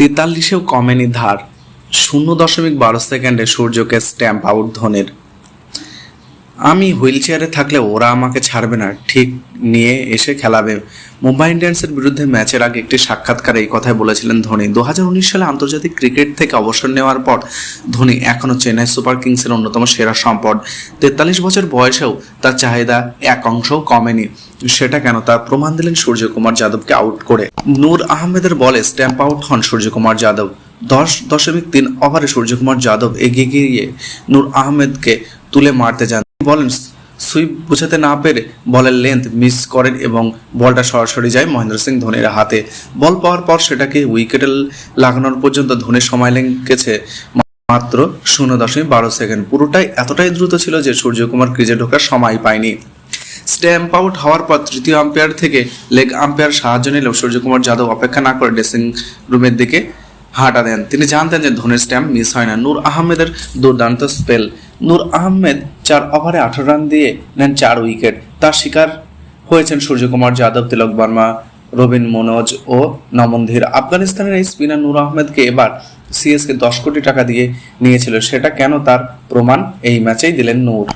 তেতাল্লিশেও কমেনি ধার। শূন্য দশমিক বারো সেকেন্ডে সূর্যকে স্ট্যাম্প আউট ধোনির আমি হুইল চেয়ারে থাকলে ওরা আমাকে ছাড়বে না। ঠিক নিয়ে এসে খেলাবে। মুম্বাই ইন্ডিয়ান্সের বিরুদ্ধে ম্যাচের আগে একটি সাক্ষাৎকারে এই কথাই বলেছিলেন ধোনি। দু হাজার উনিশ সালে আন্তর্জাতিক ক্রিকেট থেকে অবসর নেওয়ার পর ধোনি এখনও চেন্নাই সুপার কিংসের অন্যতম সেরা সম্পদ। তেতাল্লিশ বছর বয়সেও তার চাহিদা এক অংশও কমেনি। সেটা কেন? তার প্রমাণ দিলেন সূর্যকুমার যাদবকে আউট করে। নূর আহমেদের বলে স্ট্যাম্প আউট হন সূর্যকুমার যাদব। দশ দশমিক তিন ওভারে সূর্যকুমার যাদব এগিয়ে গিয়ে নূর আহমেদকে তুলে মারতে যান। বলেন সুইপ বোঝাতে না পেরে বলের লেন্থ মিস করেন এবং বলটা সরাসরি যায় মহেন্দ্র সিং ধোনির হাতে। বল পাওয়ার পর সেটাকে উইকেটে লাগানোর পর্যন্ত ধোনির সময় লেগেছে মাত্র শূন্য দশমিক বারো সেকেন্ড। পুরোটাই এতটাই দ্রুত ছিল যে সূর্যকুমার ক্রিজে ঢোকার সময় পায়নি। স্ট্যাম্প আউট হওয়ার পর তৃতীয় আম্পায়ার থেকে লেগ আম্পায়ার সাহায্য নিলেও সূর্যকুমার যাদব অপেক্ষা না করে ড্রেসিং রুমের দিকে হাঁটা দেন। তিনি জানতেন যে ধোনির স্ট্যাম্প মিস হয় না। নূর আহমেদের দুর্দান্ত স্পেল নূর আহমেদ চার ওভারে আঠারো রান দিয়ে নেন চার উইকেট। তার শিকার হয়েছেন সূর্যকুমার যাদব, তিলক বর্মা, রবিন মনোজ ও নমনধীর আফগানিস্তানের এই স্পিনার নূর আহমেদকে এবার সিএসকে দশ কোটি টাকা দিয়ে নিয়েছিল। সেটা কেন তার প্রমাণ এই ম্যাচেই দিলেন নূর।